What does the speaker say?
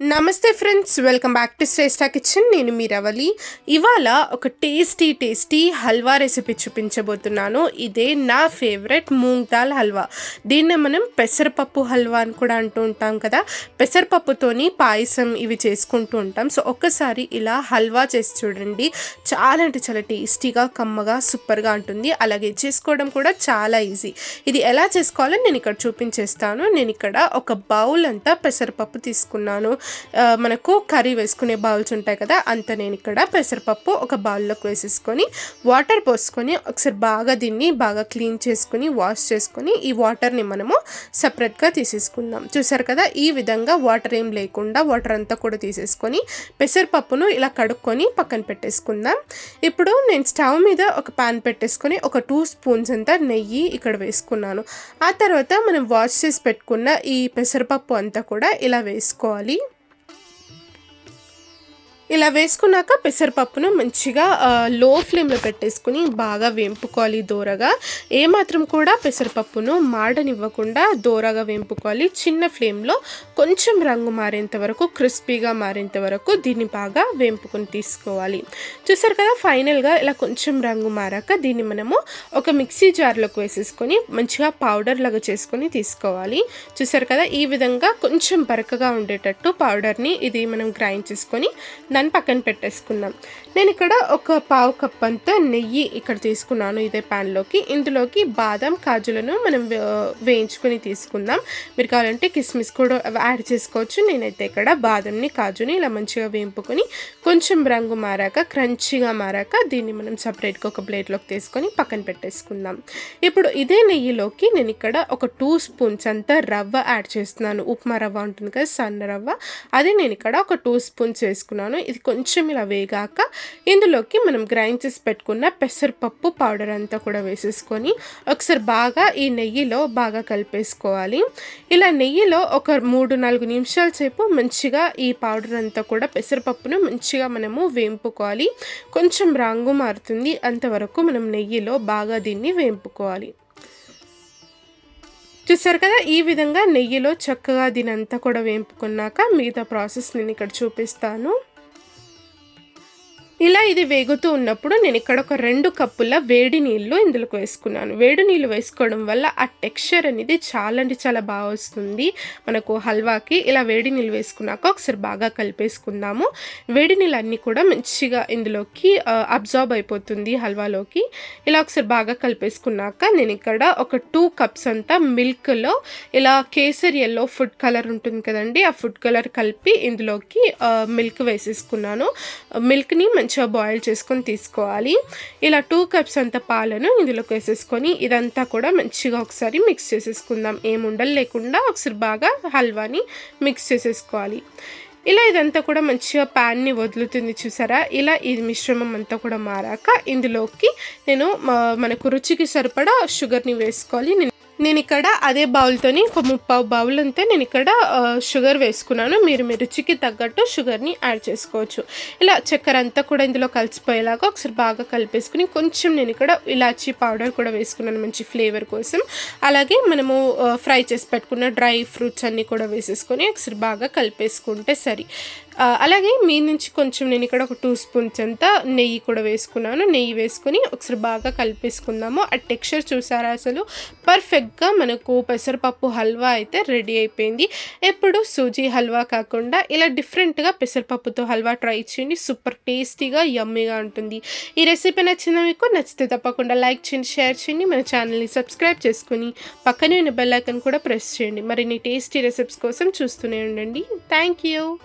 నమస్తే friends welcome back to Shreshta kitchen. నేను మీ రవలి. ఇవాళ ఒక టేస్టీ టేస్టీ హల్వా రెసిపీ చూపించబోతున్నాను. ఇదే నా ఫేవరెట్ మూంగ్ దాల్ హల్వా. దీన్ని మనం పెసరపప్పు హల్వా అని కూడా అంటూ ఉంటాం కదా. పెసరపప్పుతోని పాయసం ఇవి చేసుకుంటూ ఉంటాం. సో ఒక్కసారి ఇలా హల్వా చేసి చూడండి. చాలా అంటే చాలా టేస్టీగా కమ్మగా సూపర్గా ఉంటుంది. అలాగే చేసుకోవడం కూడా చాలా ఈజీ. ఇది ఎలా చేసుకోవాలో నేను ఇక్కడ చూపించేస్తాను. నేను ఇక్కడ ఒక బౌల్ అంతా పెసరపప్పు తీసుకున్నాను. మనకు కర్రీ వేసుకునే బౌల్స్ ఉంటాయి కదా అంత నేను ఇక్కడ పెసరపప్పు ఒక బౌల్లోకి వేసేసుకొని వాటర్ పోసుకొని ఒకసారి బాగా దీన్ని బాగా క్లీన్ చేసుకొని వాష్ చేసుకొని ఈ వాటర్ని మనము సపరేట్గా తీసేసుకుందాం. చూసారు కదా ఈ విధంగా వాటర్ ఏం లేకుండా వాటర్ అంతా కూడా తీసేసుకొని పెసరపప్పును ఇలా కడుక్కొని పక్కన పెట్టేసుకుందాం. ఇప్పుడు నేను స్టవ్ మీద ఒక పాన్ పెట్టేసుకొని ఒక టూ స్పూన్స్ అంతా నెయ్యి ఇక్కడ వేసుకున్నాను. ఆ తర్వాత మనం వాష్ చేసి పెట్టుకున్న ఈ పెసరపప్పు అంతా కూడా ఇలా వేసుకోవాలి. ఇలా వేసుకున్నాక పెసరపప్పును మంచిగా లో ఫ్లేమ్లో పెట్టేసుకుని బాగా వేంపుకోవాలి దూరగా. ఏమాత్రం కూడా పెసరపప్పును మాడనివ్వకుండా దూరగా వేంపుకోవాలి. చిన్న ఫ్లేమ్లో కొంచెం రంగు మారేంత వరకు క్రిస్పీగా మారేంత వరకు దీన్ని బాగా వేంపుకొని తీసుకోవాలి. చూసారు కదా ఫైనల్గా ఇలా కొంచెం రంగు మారాక దీన్ని మనము ఒక మిక్సీ జార్లోకి వేసేసుకొని మంచిగా పౌడర్ లాగా చేసుకొని తీసుకోవాలి. చూసారు కదా ఈ విధంగా కొంచెం బరకగా ఉండేటట్టు పౌడర్ని ఇది మనం గ్రైండ్ చేసుకొని దాన్ని పక్కన పెట్టేసుకుందాం నేను ఇక్కడ ఒక పావు కప్ అంతా నెయ్యి ఇక్కడ తీసుకున్నాను ఇదే ప్యాన్లోకి ఇందులోకి బాదం కాజులను మనం వేయించుకొని తీసుకుందాం. మీరు కావాలంటే కిస్మిస్ కూడా యాడ్ చేసుకోవచ్చు. నేనైతే ఇక్కడ బాదంని కాజుని ఇలా మంచిగా వేయింపుకొని కొంచెం రంగు మారాక క్రంచీగా మారాక దీన్ని మనం సపరేట్గా ఒక ప్లేట్లోకి తీసుకొని పక్కన పెట్టేసుకుందాం. ఇప్పుడు ఇదే నెయ్యిలోకి నేను ఇక్కడ ఒక టూ స్పూన్స్ అంతా రవ్వ యాడ్ చేస్తున్నాను. ఉప్మా రవ్వ ఉంటుంది కదా సన్న రవ్వ. అది నేను ఇక్కడ ఒక టూ స్పూన్స్ వేసుకున్నాను. ఇది కొంచెం ఇలా వేగాక ఇందులోకి మనం గ్రైండ్ చేసి పెట్టుకున్న పెసరపప్పు పౌడర్ అంతా కూడా వేసేసుకొని ఒకసారి బాగా ఈ నెయ్యిలో బాగా కలిపేసుకోవాలి. ఇలా నెయ్యిలో ఒక మూడు నాలుగు నిమిషాల సేపు మంచిగా ఈ పౌడర్ అంతా కూడా పెసరపప్పును మంచిగా మనము వేంపుకోవాలి. కొంచెం రంగు మారుతుంది అంతవరకు మనం నెయ్యిలో బాగా దీన్ని వేంపుకోవాలి. చూసారు కదా ఈ విధంగా నెయ్యిలో చక్కగా దీనంతా కూడా వేంపుకున్నాక మిగతా ప్రాసెస్ నేను ఇక్కడ చూపిస్తాను. ఇలా ఇది వేగుతూ ఉన్నప్పుడు నేను ఇక్కడ ఒక రెండు కప్పుల వేడి నీళ్ళు ఇందులోకి వేసుకున్నాను. వేడి నీళ్ళు వేసుకోవడం వల్ల ఆ టెక్స్చర్ అనేది చాలా అంటే చాలా బాగా వస్తుంది. మనకు హల్వాకి ఇలా వేడి నీళ్ళు వేసుకున్నాక ఒకసారి బాగా కలిపేసుకుందాము. వేడి నీళ్ళు అన్నీ కూడా మంచిగా ఇందులోకి అబ్జార్బ్ అయిపోతుంది హల్వాలోకి. ఇలా ఒకసారి బాగా కలిపేసుకున్నాక నేను ఇక్కడ ఒక టూ కప్స్ అంతా మిల్క్లో ఇలా కేసరి ఎల్లో ఫుడ్ కలర్ ఉంటుంది కదండి ఆ ఫుడ్ కలర్ కలిపి ఇందులోకి మిల్క్ వేసేసుకున్నాను. మిల్క్ని మంచిగా బాయిల్ చేసుకొని తీసుకోవాలి. ఇలా టూ కప్స్ అంత పాలను ఇందులోకి వేసేసుకొని ఇదంతా కూడా మంచిగా ఒకసారి మిక్స్ చేసేసుకుందాం. ఏం ఉండలు లేకుండా ఒకసారి బాగా హల్వాని మిక్స్ చేసేసుకోవాలి. ఇలా ఇదంతా కూడా మంచిగా ప్యాన్ని వదులుతుంది చూసారా? ఇలా ఈ మిశ్రమం అంతా కూడా మారాక ఇందులోకి నేను మనకు రుచికి సరిపడా షుగర్ని వేసుకోవాలి. నేను ఇక్కడ అదే బౌల్తోని ఒక ముప్పావు బౌల్ అంతే నేను ఇక్కడ షుగర్ వేసుకున్నాను. మీరు మీ రుచికి తగ్గట్టు షుగర్ని యాడ్ చేసుకోవచ్చు. ఇలా చక్కెర అంతా కూడా ఇందులో కలిసిపోయేలాగా ఒకసారి బాగా కలిపేసుకుని కొంచెం నేను ఇక్కడ ఇలాచీ పౌడర్ కూడా వేసుకున్నాను మంచి ఫ్లేవర్ కోసం. అలాగే మనము ఫ్రై చేసి పెట్టుకున్న డ్రై ఫ్రూట్స్ అన్నీ కూడా వేసేసుకొని ఒకసారి బాగా కలిపేసుకుంటే సరి. అలాగే మీ నుంచి కొంచెం నేను ఇక్కడ ఒక టూ స్పూన్స్ అంతా నెయ్యి కూడా వేసుకున్నాను. నెయ్యి వేసుకొని ఒకసారి బాగా కలిపేసుకుందాము. ఆ టెక్స్చర్ చూసారా అసలు? పర్ఫెక్ట్గా మనకు పెసరపప్పు హల్వా అయితే రెడీ అయిపోయింది. ఎప్పుడు సూజీ హల్వా కాకుండా ఇలా డిఫరెంట్గా పెసరపప్పుతో హల్వా ట్రై చేయండి. సూపర్ టేస్టీగా యమ్మీగా ఉంటుంది. ఈ రెసిపీ నచ్చిందా మీకు? నచ్చితే తప్పకుండా లైక్ చేయండి షేర్ చేయండి. మన ఛానల్ని సబ్స్క్రైబ్ చేసుకుని పక్కనే ఉన్న బెల్ ఐకన్ కూడా ప్రెస్ చేయండి. మరిన్ని టేస్టీ రెసిపీస్ కోసం చూస్తూనే ఉండండి. Thank you.